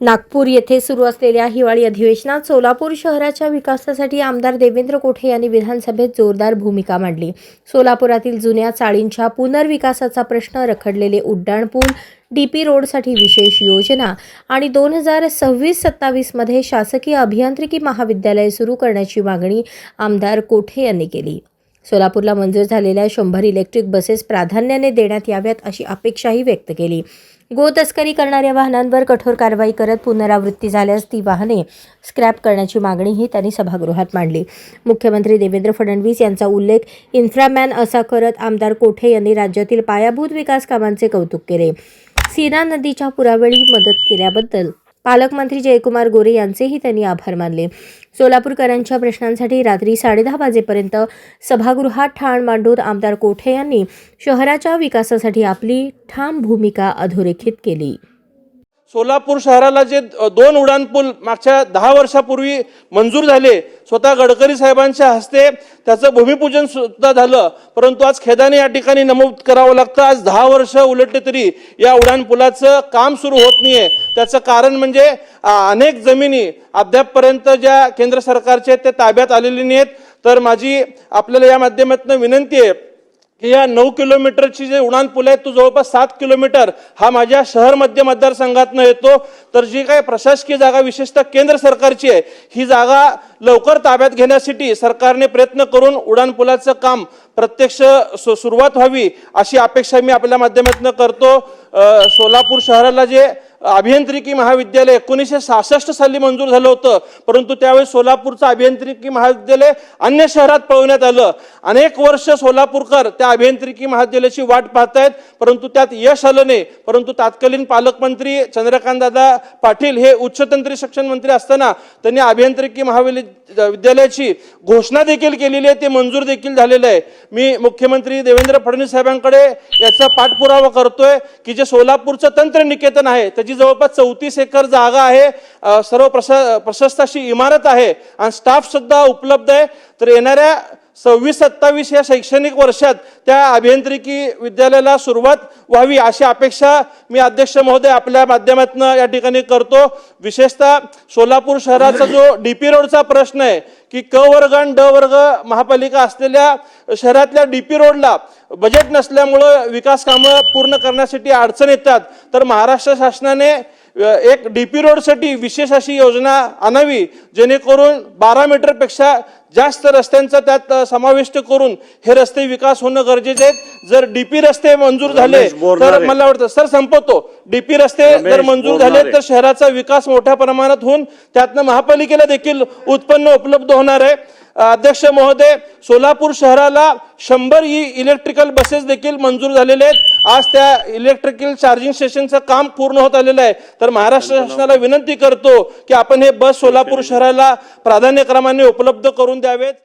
नागपूर येथे सुरू असलेल्या हिवाळी अधिवेशनात सोलापूर शहराच्या विकासासाठी आमदार देवेंद्र कोठे यांनी विधानसभेत जोरदार भूमिका मांडली. सोलापुरातील जुन्या चाळींच्या पुनर्विकासाचा प्रश्न रखडलेले उड्डाणपूल डीपी रोडसाठी विशेष योजना आणि दोन हजार सव्वीस सत्तावीसमध्ये शासकीय अभियांत्रिकी महाविद्यालय सुरू करण्याची मागणी आमदार कोठे यांनी केली. सोलापूरला मंजूर झालेल्या शंभर इलेक्ट्रिक बसेस प्राधान्याने देण्यात याव्यात अशी अपेक्षाही व्यक्त केली. गो तस्करी करणाऱ्या वाहनांवर कठोर कारवाई करत पुनरावृत्ती झाल्यास ती वाहने स्क्रॅप करण्याची मागणीही त्यांनी सभागृहात मांडली. मुख्यमंत्री देवेंद्र फडणवीस यांचा उल्लेख इन्फ्रामॅन असा करत आमदार कोठे यांनी राज्यातील पायाभूत विकास कामांचे कौतुक केले. सीना नदीच्या पुरावेळी मदत केल्याबद्दल पालकमंत्री जयकुमार गोरे यांचेही त्यांनी आभार मानले. सोलापूरकरांच्या प्रश्नांसाठी रात्री साडेदहा वाजेपर्यंत सभागृहात ठाण मांडून आमदार कोठे यांनी शहराच्या विकासासाठी आपली ठाम भूमिका अधोरेखित केली. सोलापूर शहराला जे दोन उड्डाणपूल मागच्या दहा वर्षापूर्वी मंजूर झाले स्वतः गडकरी साहेबांच्या हस्ते त्याचं भूमिपूजन सुद्धा झालं. परंतु आज खेदाने या ठिकाणी नमूद करावं लागतं. आज दहा वर्ष उलटले तरी या उड्डाणपुलाचं काम सुरू होत नाहीये. त्याचं कारण म्हणजे अनेक जमिनी अद्यापपर्यंत ज्या केंद्र सरकारचे आहेत, ते ताब्यात आलेले नाहीत तर माझी आपल्याला या माध्यमातून विनंती आहे की या नऊ किलोमीटरची जे उडान पुल आहे तो जवळपास सात किलोमीटर हा माझ्या शहर मध्य मतदारसंघातनं येतो. तर जी काही प्रशासकीय जागा विशेषतः केंद्र सरकारची आहे ही जागा लवकर ताब्यात घेण्यासाठी सरकारने प्रयत्न करून उडान पुलाचं काम प्रत्यक्ष सु- सुरुवात व्हावी अशी अपेक्षा मी आपल्या माध्यमातून करतो. सोलापूर शहराला जे अभियांत्रिकी महाविद्यालय एकोणीसशे सहासष्ट साली मंजूर झालं होतं. परंतु त्यावेळेस सोलापूरचं अभियांत्रिकी महाविद्यालय अन्य शहरात पळवण्यात आलं. अनेक वर्ष सोलापूरकर त्या अभियांत्रिकी महाविद्यालयाची वाट पाहतायत परंतु त्यात यश आलं नाही. परंतु तत्कालीन पालकमंत्री चंद्रकांत दादा पाटील हे उच्चतंत्री शिक्षण मंत्री असताना त्यांनी अभियांत्रिकी महाविद्या विद्यालयाची घोषणा देखील केलेली आहे ते मंजूर देखील झालेलं आहे. मी मुख्यमंत्री देवेंद्र फडणवीस साहेबांकडे याचा पाठपुरावा करतोय की जे सोलापूरचं तंत्रनिकेतन आहे त्याची जवळपास चौतीस एकर जागा आहे सर्व प्रशा प्रशस्त अशी इमारत आहे आणि स्टाफ सुद्धा उपलब्ध आहे. तर येणाऱ्या सव्वीस सत्तावीस या शैक्षणिक वर्षात त्या अभियांत्रिकी विद्यालयाला सुरुवात व्हावी अशी अपेक्षा मी अध्यक्ष महोदय आपल्या माध्यमातून या ठिकाणी करतो. विशेषतः सोलापूर शहराचा जो डी पी रोडचा प्रश्न आहे की क वर्ग आणि ड वर्ग महापालिका असलेल्या शहरातल्या डी पी रोडला बजेट नसल्यामुळं विकास कामं पूर्ण करण्यासाठी अडचण येतात. तर महाराष्ट्र शासनाने एक डी पी रोडसाठी विशेष अशी योजना आणावी जेणेकरून बारा मीटरपेक्षा जास्त रस्त्यांचा त्यात समाविष्ट करून हे रस्ते विकास होणं गरजेचे आहेत जर डीपी रस्ते मंजूर झाले. तर मला वाटतं सर संपवतो. डीपी रस्ते जर मंजूर झाले. तर शहराचा विकास मोठ्या प्रमाणात होऊन त्यातनं महापालिकेला देखील उत्पन्न उपलब्ध होणार आहे. अध्यक्ष महोदय सोलापूर शहराला शंभर ई इलेक्ट्रिकल बसेस देखील मंजूर झालेले आहेत. आज त्या इलेक्ट्रिकल चार्जिंग स्टेशनचं काम पूर्ण होत आलेलं आहे. तर महाराष्ट्र शासनाला विनंती करतो की आपण हे बस सोलापूर शहराला प्राधान्यक्रमाने उपलब्ध करून داوێت؟